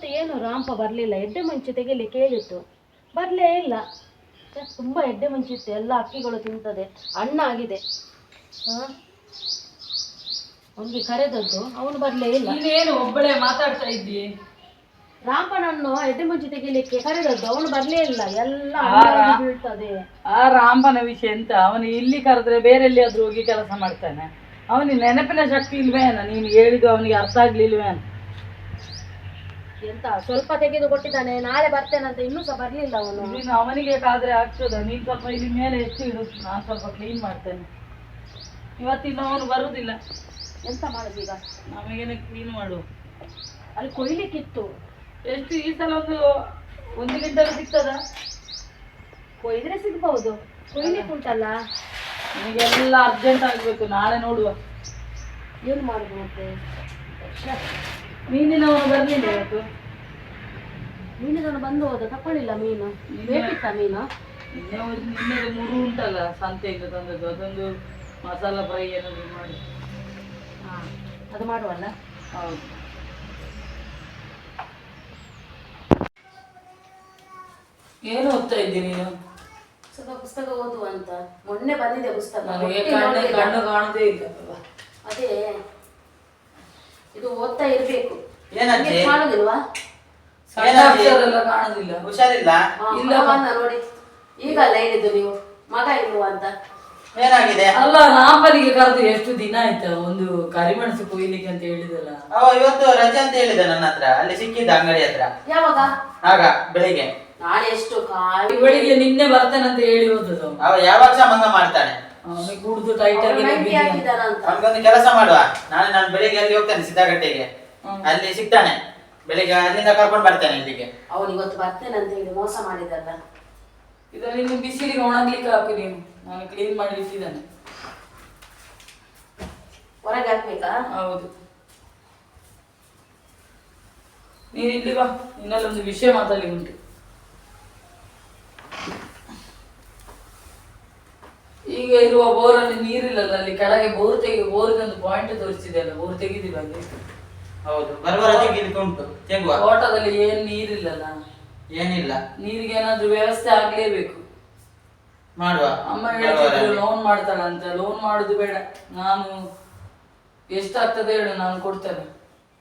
ಇವತ್ತು ಏನು ರಾಂಪ ಬರಲಿಲ್ಲ. ಎಡ್ಡೆ ಮುಂಚೆ ತೆಗಿಲಿಕ್ಕೆ ಹೇಳಿತ್ತು ಬರಲೇ ಇಲ್ಲ. ತುಂಬಾ ಎಡ್ಡೆ ಮುಂಚಿತ್ತು ಎಲ್ಲ ಅಕ್ಕಿಗಳು ತಿಂತದೆ. ಅಣ್ಣ ಆಗಿದೆ. ಹಾಂ? ಅವನಿಗೆ ಕರೆದದ್ದು ಅವನು ಬರಲೇ ಇಲ್ಲ. ನೀನೇನು ಒಬ್ಬಳೇ ಮಾತಾಡ್ತಾ ಇದ್ದಿ? ರಾಂಪನನ್ನು ಎಡ್ಡೆ ಮುಂಚೆ ತೆಗಿಲಿಕ್ಕೆ ಕರೆದದ್ದು ಅವನು ಬರಲೇ ಇಲ್ಲ. ಎಲ್ಲ ಹಣ್ಣಾಗಿ ಬೀಳ್ತದೆ. ಆ ರಾಮನ ವಿಷಯ ಎಂತ? ಅವನು ಇಲ್ಲಿ ಕರೆದ್ರೆ ಬೇರೆ ಎಲ್ಲಿಯಾದ್ರೂ ಹೋಗಿ ಕೆಲಸ ಮಾಡ್ತಾನೆ. ಅವನಿಗೆ ನೆನಪಿನ ಶಕ್ತಿ ಇಲ್ವೇನ ನೀನು ಹೇಳಿದ್ದು ಅವನಿಗೆ ಅರ್ಥ ಆಗ್ಲಿಲ್ವೇನ ಎಂತ ಸ್ವಲ್ಪ ತೆಗೆದು ಕೊಟ್ಟಿದ್ದಾನೆ ನಾಳೆ ಬರ್ತೇನಂತ ಇನ್ನೂ ಸಹ ಬರ್ಲಿಲ್ಲ ಅವನು. ನೀನು ಅವನಿಗೆ ಕಾದ್ರೆ ಆಗ್ತದ ನೀನ್ ಸ್ವಲ್ಪ ಇಲ್ಲಿ ಮೇಲೆ ಎತ್ತಿ ಇಡು ನಾನು ಸ್ವಲ್ಪ ಕ್ಲೀನ್ ಮಾಡ್ತೇನೆ. ಇವತ್ತಿನ ಅವನು ಬರುವುದಿಲ್ಲ ಎಂತ ಈಗ? ನಮಗೇನೆ ಕ್ಲೀನ್ ಮಾಡು. ಅಲ್ಲಿ ಕೊಯ್ಲಿಕ್ಕಿತ್ತು. ಎಷ್ಟು ಈ ಸಲ ಒಂದು ಒಂದು ಗಿಂಟಲು ಸಿಗ್ತದ? ಕೊಯ್ದ್ರೆ ಸಿಗ್ಬಹುದು. ಕೊಯ್ಲಿಕ್ಕೆ ಉಂಟಲ್ಲ? ನಿಮಗೆಲ್ಲ ಅರ್ಜೆಂಟ್ ಆಗಬೇಕು ನಾಳೆ ನೋಡುವ. ಏನು ಮಾಡುದು ಮತ್ತೆ? ಶ್ಯೆ, ಮೀನಿನವನು ಬರಲಿಲ್ಲ ಇವತ್ತು. ಮೀನಿನವನು ಬಂದು ಹೋದ ತಕೊಳ್ಳಿಲ್ಲ ಮೀನು. ಬೇಕಿತ್ತ ಮೀನು? ನಿನ್ನೆ ಮುರು ಉಂಟಲ್ಲ ಸಂತೆಯಿಂದ ತಂದದ್ದು. ಅದೊಂದು ಮಸಾಲ ಫ್ರೈ ಏನಾದ್ರು ಮಾಡಿ. ಹಾ ಅದು ಮಾಡುವಲ್ಲ? ಹೌದು. ಏನು ಓದ್ತಾ ಇದ್ದಿ ನೀನು? ಸ್ವಲ್ಪ ಪುಸ್ತಕ ಓದುವ ಅಂತ. ಮೊನ್ನೆ ಬಂದಿದೆ ಪುಸ್ತಕ. ಕಣ್ಣು ಕಾಣದೇ ಇಲ್ಲ. ಅದೇ. ಇದು ಓದ್ತಾ ಇರ್ಬೇಕು. ಏನಾಯ್ತು? ನಿಮ್ಗೆ ಕಾಣುದಿಲ್ವಾ? ಸಣ್ಣ ಅಕ್ಷರ ಎಲ್ಲ ಕಾಣುದಿಲ್ಲ. ಹುಷಾರಿಲ್ಲ? ನೋಡಿ. ಈಗಲ್ಲ ಹೇಳಿದ್ದು ನೀವು. ಮಗ ಇಲ್ವಾ ಅಂತ. ಏನಾಗಿದೆ? ಅಲ್ಲ ರಾಮನಿಗೆ ಕರೆದು ಎಷ್ಟು ದಿನ ಆಯ್ತು ಒಂದು ಕರಿಮೆಣಸು ಕೊಯ್ಲಿಕ್ಕೆ ಅಂತ ಹೇಳಿದಲ್ಲ? ಅವ ಇವತ್ತು ರಜೆ ಅಂತ ಹೇಳಿದ ನನ್ನ ಹತ್ರ. ಅಲ್ಲಿ ಸಿಕ್ಕಿದ್ದ ಅಂಗಡಿ ಹತ್ರ. ಯಾವಾಗ? ಆಗ ಬೆಳಿಗ್ಗೆ. ನಾಳೆ ಎಷ್ಟು ಕಾಯಿ ಬೆಳಿಗ್ಗೆ ನಿನ್ನೆ ಬರ್ತೇನೆ ಅಂತ ಹೇಳಿ ಹೋದದ್ದು. ಅವ ಯಾವಾಗ ಸಹ ಮಂಗ ಮಾಡ್ತಾನೆ? ಕುಡ್ದು ಟೈಟ್ ಆಗಿ ಅವನಿಗೊಂದು ಕೆಲಸ ಮಾಡುವ. ನಾನು ನಾನು ಬೆಳಿಗ್ಗೆ ಅಲ್ಲಿ ಹೋಗ್ತೇನೆ ಸಿದ್ದಾಗಟ್ಟೆಗೆ ಅಲ್ಲಿ ಸಿಗ್ತಾನೆ. ಬೆಳಿಗ್ಗೆ ಅಲ್ಲಿಂದ ಕರ್ಕೊಂಡು ಬರ್ತೇನೆ ಇಲ್ಲಿಗೆ. ಅವನು ಇವತ್ತು ಬರ್ತೇನೆ ಅಂತ ಹೇಳಿ ಮೋಸ ಮಾಡಿದಲ್ಲ. ಇದರಲ್ಲಿ ಇನ್ನು ಬಿಸಿಲಿಗೆ ಒಣಗ್ಲಿಕ್ಕೆ ಹಾಕು ನೀನು. ನಾನು ಕ್ಲೀನ್ ಮಾಡಿ ಇಟ್ಟಿದ್ದಾನೆ. ಹೊರಗೆ ಹಾಕ್ಬೇಕಾ? ಹೌದು. ನೀನು ಇಲ್ಲಿ ಬಾ. ಇನ್ನಲ್ಲೊಂದು ವಿಷಯ ಮಾತಾಡಿ ಉಂಟು. ಈಗ ಇರುವ ಬೋರಲ್ಲಿ ನೀರಿಲ್ಲಲ್ಲ ಅಲ್ಲಿ ಕೆಳಗೆ ಬೋರ್ ತೆಗೆ ಬೋರ್ ಒಂದು ಪಾಯಿಂಟ್ ತೋರಿಸಿದೆ ಅಲ್ಲ ಬೋರ್ ತೆಗೆದಿಲ್ಲ ಅಲ್ಲಿ? ಹೌದು ಬರ್ಬರ ರಜೆಗೆ ಉಂಟು ತೆಗುವ ತೋಟದಲ್ಲಿ ಏನ್ ನೀರಿಲ್ಲಲ್ಲ? ಏನಿಲ್ಲ. ನೀರಿಗೆ ಏನಾದ್ರೂ ವ್ಯವಸ್ಥೆ ಆಗ್ಲೇಬೇಕು. ಮಾಡುವ ಅಮ್ಮ ಹೇಳ್ತಿದ್ರು. ಲೋನ್ ಮಾಡ್ತಾಳಂತ ಲೋನ್ ಮಾಡುದು ಬೇಡ. ನಾನು ಎಷ್ಟಾಗ್ತದೆ ಹೇಳು ನಾನು ಕೊಡ್ತೇನೆ.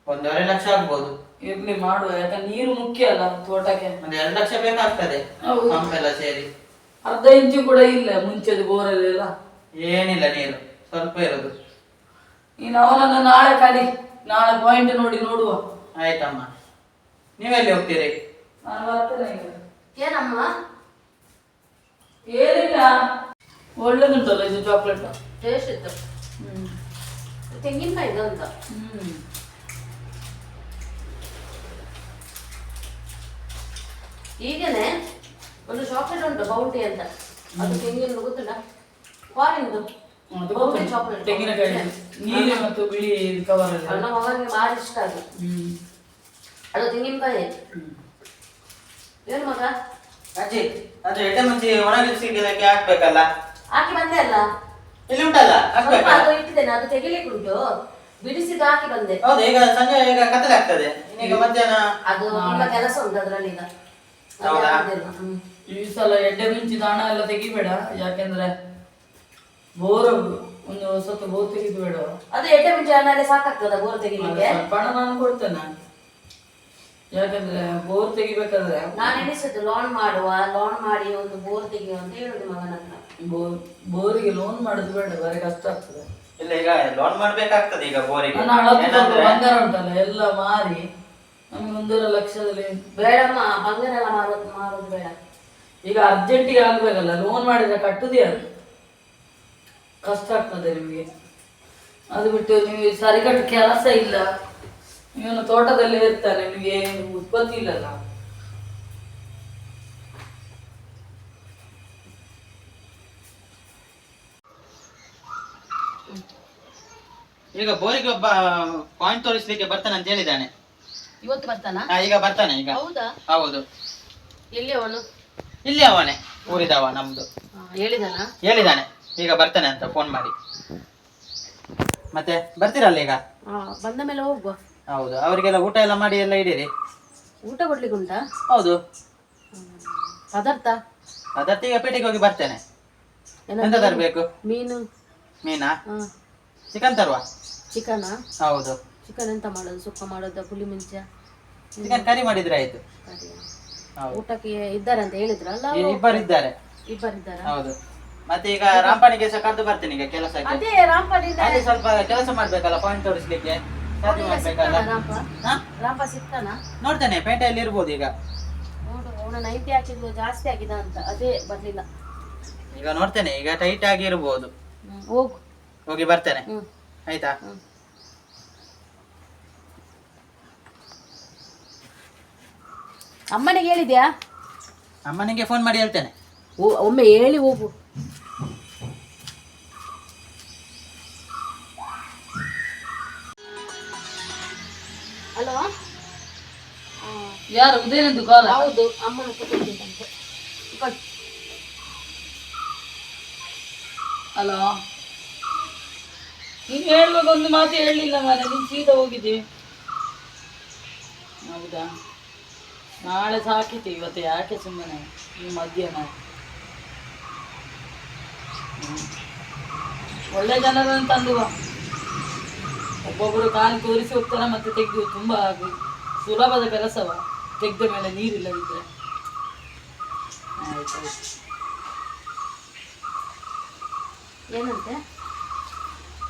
ಒಂದೂವರೆ ಲಕ್ಷ ಆಗ್ಬೋದು. ಇರ್ಲಿ ಮಾಡುವ ಯಾಕಂದ್ರೆ ನೀರು ಮುಖ್ಯ ಅಲ್ಲ ತೋಟಕ್ಕೆ. ಒಂದ್ ಎರಡು ಲಕ್ಷ ಬೇಕಾಗ್ತದೆ ಹೌದು. ಸೇರಿ. ಅರ್ಧ ಇಂಚು ಕೂಡ ಇಲ್ಲ ಮುಂಚೆದು ಬೋರಲ್ಲೆಲ್ಲ ಏನಿಲ್ಲ ನೀರು ಸ್ವಲ್ಪ ಇರೋದು. ನೀನು ಅವನನ್ನು ನಾಳೆ ಕಾಲಿ ನಾಳೆ ಪಾಯಿಂಟ್ ನೋಡಿ ನೋಡುವ. ಆಯ್ತಮ್ಮ. ನೀವೆಲ್ಲಿ ಹೋಗ್ತೀರಿ? ನಾನು ಬರ್ತೇನೆ ಈಗ. ಏನಮ್ಮ? ಏನಿಲ್ಲ. ಒಳ್ಳೇದುಂಟಲ್ಲ ಇದು ಚಾಕ್ಲೇಟ್ ಟೇಸ್ಟ್ ಇತ್ತು. ಹ್ಮ್. ತೆಂಗಿನಕಾಯಿ ಇದು ಅಂತ. ಹ್ಮ್. ಈಗೇನೆ? ಒಂದು ಚಾಕ್ಲೇಟ್ ಉಂಟು ಬೌಂಟಿ ಅಂತ. ಅದು ತೆಂಗಿನ ಗೊತ್ತಿಲ್ಲ ಫಾರಿನ್ದು ಅದು ಬೌಂಟಿ. ಚಾಕ್ಲೇಟ್ ತೆಂಗಿನಕಾಯಿ ನೀರು ಮತ್ತು ಬಿಳಿ ಕವರ್ ಅಲ್ಲಿ. ನನ್ನ ಮಗನಿಗೆ ಭಾರಿ ಇಷ್ಟ ಅದು. ಹ್ಮ್. ಅದು ತೆಂಗಿನಕಾಯಿ. ಏನು ಮಗ? ಅಜ್ಜಿ ಅದು ಎಡೆ ಮುಂಚೆ ಒಣಗಿಸಿದ್ದಕ್ಕೆ ಹಾಕ್ಬೇಕಲ್ಲ? ಹಾಕಿ ಬಂದೆ ಅಲ್ಲ? ಇಲ್ಲಿ ಉಂಟಲ್ಲ? ಸ್ವಲ್ಪ ಅದು ಇಟ್ಟಿದ್ದೇನೆ ಅದು ತೆಗಿಲಿಕ್ಕೆ ಉಂಟು. ಬಿಡಿಸಿದ್ದು ಹಾಕಿ ಬಂದೆ. ಹೌದು ಈಗ ಸಂಜೆ ಈಗ ಕತ್ತಲೆ ಆಗ್ತದೆ ಈಗ ಮಧ್ಯಾಹ್ನ ಅದು ತುಂಬಾ ಕೆಲಸ ಉಂಟು ಅದ್ರಲ್ಲಿ ಈಗ. ಹೌದಾ? ಈ ಸಲ ಎಡ್ಡೆ ಮುಂಚಿದ ಹಣ ಎಲ್ಲ ತೆಗಿಬೇಡ ಯಾಕೆಂದ್ರೆ ಬೋರ್ ಒಂದು ಸ್ವಲ್ಪ ಬೋರ್ ತೆಗಿದು ಬೇಡ ಅದು ಎಡ್ಡೆ ಮುಂಚೆ ಎಲ್ಲ ಸಾಕಾಗ್ತದ ಬೋರ್ ತೆಗಿಲಿಕ್ಕೆ? ಸ್ವಲ್ಪ ಹಣ ನಾನು ಕೊಡ್ತೇನೆ ಯಾಕಂದ್ರೆ ಬೋರ್ ತೆಗಿಬೇಕಾದ್ರೆ ನಾನು ಎಣಿಸಿದ್ದು ಲೋನ್ ಮಾಡುವ ಲೋನ್ ಮಾಡಿ ಒಂದು ಬೋರ್ ತೆಗಿಯುವ ಅಂತ ಹೇಳುದು ಮಗನ ಬೋರ್ ಬೋರಿಗೆ ಲೋನ್ ಮಾಡುದು ಬೇಡ ಬಾರಿ ಕಷ್ಟ ಆಗ್ತದೆ. ಇಲ್ಲ ಈಗ ಲೋನ್ ಮಾಡ್ಬೇಕಾಗ್ತದೆ ಈಗ ಬೋರಿಗೆ. ಬಂಗಾರ ಉಂಟಲ್ಲ ಎಲ್ಲ ಮಾರಿ. ನಮ್ಗೆ ಒಂದೂವರೆ ಲಕ್ಷದಲ್ಲಿ ಬೇಡಮ್ಮ ಬಂಗಾರ ಎಲ್ಲ ಮಾರೋದು ಮಾರೋದು ಬೇಡ. ಈಗ ಅರ್ಜೆಂಟಿಗೆ ಆಗಬೇಕಲ್ಲ ಲೋನ್ ಮಾಡಿದ್ರೆ ಕಟ್ಟುದೇ ಅದು. ಕಷ್ಟ ಆಗ್ತದೆ ನಿಮಗೆ. ಅದು ಬಿಟ್ಟು ನೀವು ಸರಿಕಟ್ಟು ಕೆಲಸ ಇಲ್ಲ. ಇವನು ತೋಟದಲ್ಲಿ ಇರ್ತಾನೆ ನಿಮಗೆ ಉತ್ಪತ್ತಿ ಇಲ್ಲಲ್ಲ. ಈಗ ಬೋರಿಗೆ ಒಬ್ಬ ಪಾಯಿಂಟ್ ತೋರಿಸ್ಲಿಕ್ಕೆ ಬರ್ತಾನೆ ಅಂತ ಹೇಳಿದ್ದಾನೆ. ಇವತ್ತು ಬರ್ತಾನ? ಈಗ ಬರ್ತಾನೆ ಈಗ. ಹೌದಾ? ಹೌದು. ಎಲ್ಲಿ ಅವನು? ಇಲ್ಲಿ ಅವನೇ ಊರಿದವ ನಮ್ದು. ಹೇಳಿದಾನ? ಹೇಳಿದಾನೆ. ಈಗ ಬರ್ತಾನೆ ಅಂತ ಫೋನ್ ಮಾಡಿ. ಮತ್ತೆ ಬರ್ತೀರಲ್ಲ ಈಗ? ಬಂದ ಮೇಲೆ ಹೋಗುವ. ಹೌದು ಅವರಿಗೆಲ್ಲ ಊಟ ಎಲ್ಲ ಮಾಡಿ ಎಲ್ಲ ಇಡೀರಿ? ಊಟ ಕೊಡ್ಲಿಕ್ಕೆ ಉಂಟಾ ಹೌದು ಪದಾರ್ಥ? ಪದಾರ್ಥ ಈಗ ಪೇಟೆಗೆ ಹೋಗಿ ಬರ್ತೇನೆ. ಎಂತ ತರಬೇಕು? ಮೀನು. ಮೀನಾ? ಚಿಕನ್ ತರುವ? ಚಿಕನ್? ಹೌದು. ಚಿಕನ್ ಎಂತ ಮಾಡೋದು? ಸುಕ್ಕ ಮಾಡೋದು? ಪುಳಿ ಮುಂಚೆ ಚಿಕನ್ ಕರಿ ಮಾಡಿದ್ರೆ ಆಯ್ತು. ಊಟಕ್ಕೆ ಇದ್ದಾರೆ ಅಂತ ಹೇಳಿದ್ರಲ್ಲ ಇಬ್ಬರಿದ್ದಾರೆ. ಇಬ್ಬರಿದ್ದಾರೆ? ಇದ್ದಾರೆ ಹೌದು. ಮತ್ತೆ ಈಗ ರಾಂಪಣಿಗೆ ಸಹ ಕರೆದು ಬರ್ತೇನೆ ಈಗ ಕೆಲಸಕ್ಕೆ ಅದೇ ಅಲ್ಲಿ ಸ್ವಲ್ಪ ಕೆಲಸ ಮಾಡ್ಬೇಕಲ್ಲ ಪಾಯಿಂಟ್ ತೋರಿಸ್ಲಿಕ್ಕೆ. ಚಾರ್ಜ್ ಮಾಡ್ಬೇಕಲ್ಲ. ರಾಂಪ? ಸಿಗ್ತಾನ? ನೋಡ್ತೇನೆ ಪೇಟೆಯಲ್ಲಿ ಇರ್ಬೋದು ಈಗ. ನೋಡು ಅವನ ನೈಂಟಿ ಜಾಸ್ತಿ ಆಗಿದೆ ಅಂತ. ಅದೇ ಬರ್ಲಿಲ್ಲ. ಈಗ ನೋಡ್ತೇನೆ ಈಗ ಟೈಟ್ ಆಗಿ ಇರ್ಬೋದು. ಹೋಗು. ಹೋಗಿ ಬರ್ತೇನೆ. ಹ್ಮ್. ಆಯ್ತಾ? ಅಮ್ಮನಿಗೆ ಹೇಳಿದ್ಯಾ? ಅಮ್ಮನಿಗೆ ಫೋನ್ ಮಾಡಿ ಹೇಳ್ತೇನೆ. ಓ ಒಮ್ಮೆ ಹೇಳಿ ಹೋಗು. ಹಲೋ? ಯಾರು ಉದಯನಂದು ಕಾಲ ಹೌದು ಅಮ್ಮನ ಹಲೋ? ನೀನು ಹೇಳುವಾಗ ಒಂದು ಮಾತು ಹೇಳಲಿಲ್ಲ ಮಾರೆ ನೀನು ಸೀದಾ ಹೋಗಿದ್ದೆ. ಹೌದಾ? ನಾಳೆ ಸಾಕಿತ್ತು ಇವತ್ತು ಯಾಕೆ ಸುಮ್ಮನೆ? ಈ ಮಧ್ಯಾಹ್ನ. ಒಳ್ಳೆ ಜನರನ್ನು ತಂದು ಒಬ್ಬೊಬ್ಬರು ಕಾಲು ತೋರಿಸಿ ಹೋಗ್ತಾರೆ, ಮತ್ತೆ ತೆಗೆದು, ತುಂಬ ಆಗಿ ಸುಲಭದ ಕೆಲಸವ. ತೆಗೆದ ಮೇಲೆ ನೀರಿಲ್ಲದಿದ್ದರೆ ಏನಂತೆ?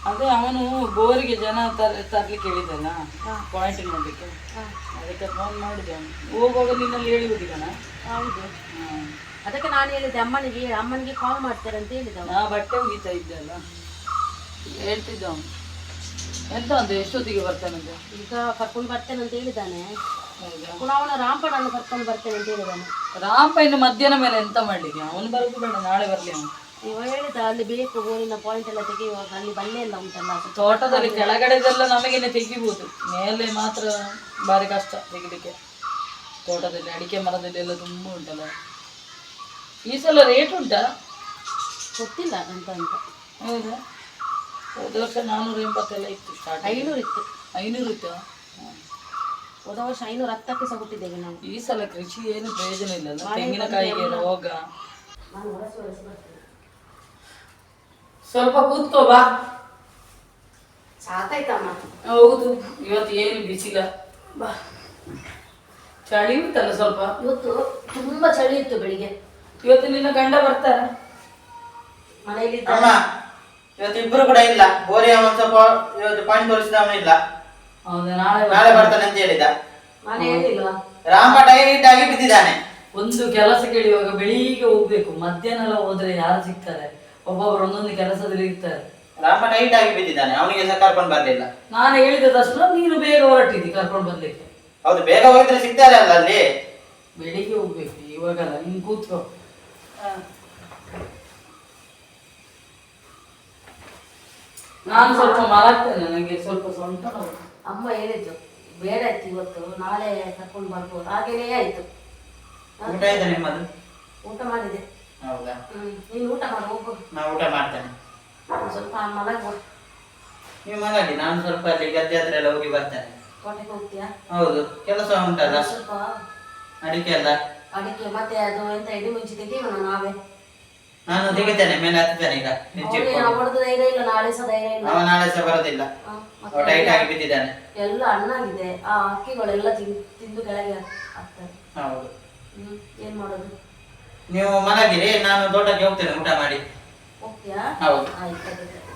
ಅದೇ ಅವನು ಬೋರಿಗೆ ಜನ ತರ ತರ್ಲಿಕ್ಕೆ ಹೇಳಿದ್ದಲ್ಲ ಹಾ. ಪಾಯಿಂಟ್ ನೋಡ್ಲಿಕ್ಕೆ. ಅದಕ್ಕೆ ಫೋನ್ ಮಾಡಿದೆ ಅವನು. ಹೋಗುವಾಗ ನಿನ್ನಲ್ಲಿ ಹೇಳಿಬಿಟ್ಟಿದ್ದಾನ? ಹೌದು. ಅದಕ್ಕೆ ನಾನು ಹೇಳಿದ್ದೆ ಅಮ್ಮನಿಗೆ ಅಮ್ಮನಿಗೆ ಕಾಲ್ ಮಾಡ್ತಾರೆ ಅಂತ ಹೇಳಿದ. ನಾ ಬಟ್ಟೆ ಒಗಿತಾ ಇದ್ದೆ ಅಲ್ಲ. ಹೇಳ್ತಿದ್ದ ಅವನು. ಎಂತ ಒಂದು ಎಷ್ಟೊತ್ತಿಗೆ ಬರ್ತಾನಂತೆ ಈಗ ಕರ್ಕೊಂಡು ಬರ್ತೇನೆ ಅಂತ ಹೇಳಿದ್ದಾನೆ. ಪುನಃ ಅವನ ರಾಂಪಣನ್ನು ಕರ್ಕೊಂಡು ಬರ್ತೇನೆ ಅಂತ ಹೇಳಿದ್ದಾನೆ. ರಾಮಪ್ಪ ಇನ್ನು ಮಧ್ಯಾಹ್ನ ಮೇಲೆ ಎಂತ ಮಾಡ್ಲಿಕ್ಕೆ? ಅವನು ಬರೋದು ಬೇಡ ನಾಳೆ ಬರ್ಲಿ ಅವನು. ಇವ ಹೇಳಿದ ಅಲ್ಲಿ ಬೇಕು ಗೋರಿನ ಪಾಯಿಂಟ್ ಎಲ್ಲ ತೆಗೆಯುವಾಗ ಅಲ್ಲಿ ಬಲ್ಲೆ ಎಲ್ಲ ಉಂಟಲ್ಲ ತೋಟದಲ್ಲಿ ಕೆಳಗಡೆದೆಲ್ಲ ನಮಗೇನೆ ತೆಗಿಬೋದು. ಮೇಲೆ ಮಾತ್ರ ಭಾರಿ ಕಷ್ಟ ತೆಗಿಲಿಕ್ಕೆ. ತೋಟದಲ್ಲಿ ಅಡಿಕೆ ಮರದಲ್ಲಿ ಎಲ್ಲ ತುಂಬ ಉಂಟಲ್ಲ. ಈ ಸಲ ರೇಟ್ ಉಂಟಾ? ಗೊತ್ತಿಲ್ಲ ಅಂತ ಅಂತ. ಹೌದಾ? ಹೋದ ವರ್ಷ ನಾನ್ನೂರ ಎಂಬತ್ತೆಲ್ಲ ಇತ್ತು ಸ್ಟಾರ್ಟ್ ಐನೂರು ಇತ್ತು. ಐನೂರು ಇತ್ತು? ಹೋದ ವರ್ಷ ಐನೂರು ಹತ್ತಕ್ಕೆ ಸಹ ಕೊಟ್ಟಿದ್ದೇವೆ ನಾವು. ಈ ಸಲ ಕೃಷಿ ಏನು ಪ್ರಯೋಜನ ಇಲ್ಲ ತೆಂಗಿನಕಾಯಿಗೆ ರೋಗ. ನಾನು ಹೊರಸು ಹೊರಸು ಬರ್ತೇನೆ. ಸ್ವಲ್ಪ ಕೂತ್ಕೋ ಬಾ. ಸಾಕಾಯ್ತಮ್ಮ. ಹೌದು ಇವತ್ತು ಏನು ಬಿಸಿಲ. ಬಾ. ಚಳಿ ಉಂಟಲ್ಲ ಸ್ವಲ್ಪ? ಇವತ್ತು ತುಂಬಾ ಚಳಿ ಇತ್ತು ಬೆಳಿಗ್ಗೆ. ಇವತ್ತು ನಿನ್ನ ಗಂಡ ಬರ್ತಾರ ಮನೆಯಲ್ಲಿ ಅಮ್ಮ ಇವತ್ತು ಇಬ್ರು ಕೂಡ ಇಲ್ಲ. ಬೋರಿ ಅವನ್ ಸ್ವಲ್ಪ ಇವತ್ತು ಪಾಯಿಂಟ್ ತೋರಿಸಿದವನು ಇಲ್ಲ. ಹೌದಾ ನಾಳೆ ನಾಳೆ ಬರ್ತಾನೆ ಅಂತ ಹೇಳಿದ. ಮನೆ ಹೇಳಿಲ್ವಾ ರಾಮ ಟೈಟ್ ಆಗಿ ಬಿದ್ದಿದ್ದಾನೆ. ಒಂದು ಕೆಲಸ ಕೇಳಿವಾಗ ಬೆಳಿಗ್ಗೆ ಹೋಗ್ಬೇಕು. ಮಧ್ಯಾಹ್ನ ಎಲ್ಲ ಹೋದ್ರೆ ಯಾರು ಸಿಗ್ತಾರೆ? ಒಬ್ಬೊಬ್ರು ಒಂದೊಂದು ಕೆಲಸದಲ್ಲಿ ಇರ್ತಾರೆ. ರಾಮ ನೈಟ್ ಆಗಿ ಬಿದ್ದಿದ್ದಾನೆ ಅವನಿಗೆ ಸಹ ಕರ್ಕೊಂಡು ಬರ್ಲಿಲ್ಲ. ನಾನು ಹೇಳಿದ ತಕ್ಷಣ ನೀನು ಬೇಗ ಹೊರಟಿದ್ದಿ ಕರ್ಕೊಂಡು ಬರ್ಲಿಕ್ಕೆ. ಹೌದು ಬೇಗ ಹೋಗಿದ್ರೆ ಸಿಗ್ತಾರೆ ಅಲ್ಲ ಅಲ್ಲಿ ಬೆಳಿಗ್ಗೆ ಹೋಗ್ಬೇಕು ಇವಾಗಲ್ಲ ನೀನು ಕೂತ್ಕೋ. ನಾನು ಸ್ವಲ್ಪ ಮಲಗ್ತೇನೆ ನನಗೆ ಸ್ವಲ್ಪ ಸೊಂಟ ನೋವು. ಅಮ್ಮ ಹೇಳಿದ್ದು ಬೇಡ ಆಯ್ತು ಇವತ್ತು ನಾಳೆ ಕರ್ಕೊಂಡು ಬರ್ಬೋದು. ಹಾಗೇನೇ ಆಯ್ತು. ಊಟ ಆಯ್ತಾ ನಿಮ್ಮದು? ಊಟ ಮಾಡಿದೆ. ಹೌದಾ? ನೀನು ಊಟ ಮಾಡಿ ಹೋಗು ನಾ ಊಟ ಮಾಡ್ತೇನೆ. ಸ್ವಲ್ಪ ಮಲಗುವ ನೀವು ಮಲಗಿ ನಾನು ಸ್ವಲ್ಪ ಅಲ್ಲಿ ಗದ್ದೆ ಹತ್ರ ಎಲ್ಲ ಹೋಗಿ ಬರ್ತೇನೆ. ತೋಟಕ್ಕೆ ಹೋಗ್ತೀಯಾ? ಹೌದು ಕೆಲಸ ಉಂಟಲ್ಲ? ಸ್ವಲ್ಪ ಅಡಿಕೆ ಎಲ್ಲ? ಅಡಿಕೆ ಮತ್ತೆ ಅದು ಎಂತ ಇಡಿ ಮುಂಚೆ ತೆಗೀವನ ನಾವೇ? ನಾನು ತೆಗಿತೇನೆ ಮೇಲೆ ಹತ್ತುತ್ತೇನೆ ಈಗ ನಿಜ್ಜೆ ಅವನಿಗೆ ಅವಳದು ಧೈರ್ಯ ಇಲ್ಲ ನಾಳೆ ಸಹ ಧೈರ್ಯ ಇಲ್ಲ. ಅವ ನಾಳೆ ಸಹ ಬರೋದಿಲ್ಲ. ಅವ ಟೈಟ್ ಆಗಿ ಬಿದ್ದಿದ್ದಾನೆ. ಎಲ್ಲ ಹಣ್ಣಾಗಿದೆ ಆ ಅಕ್ಕಿಗಳೆಲ್ಲ ತಿಂದು ಕೆಳಗೆ ಆಗ್ತದೆ. ಹೌದು. ಏನ್ ಮಾಡೋದು? ನೀವು ಮಲಗಿರಿ ನಾನು ತೋಟಕ್ಕೆ ಹೋಗ್ತೇನೆ ಊಟ ಮಾಡಿ. ಹೋಗ್ತೀಯಾ? ಹೌದು. ಆಯ್ತು.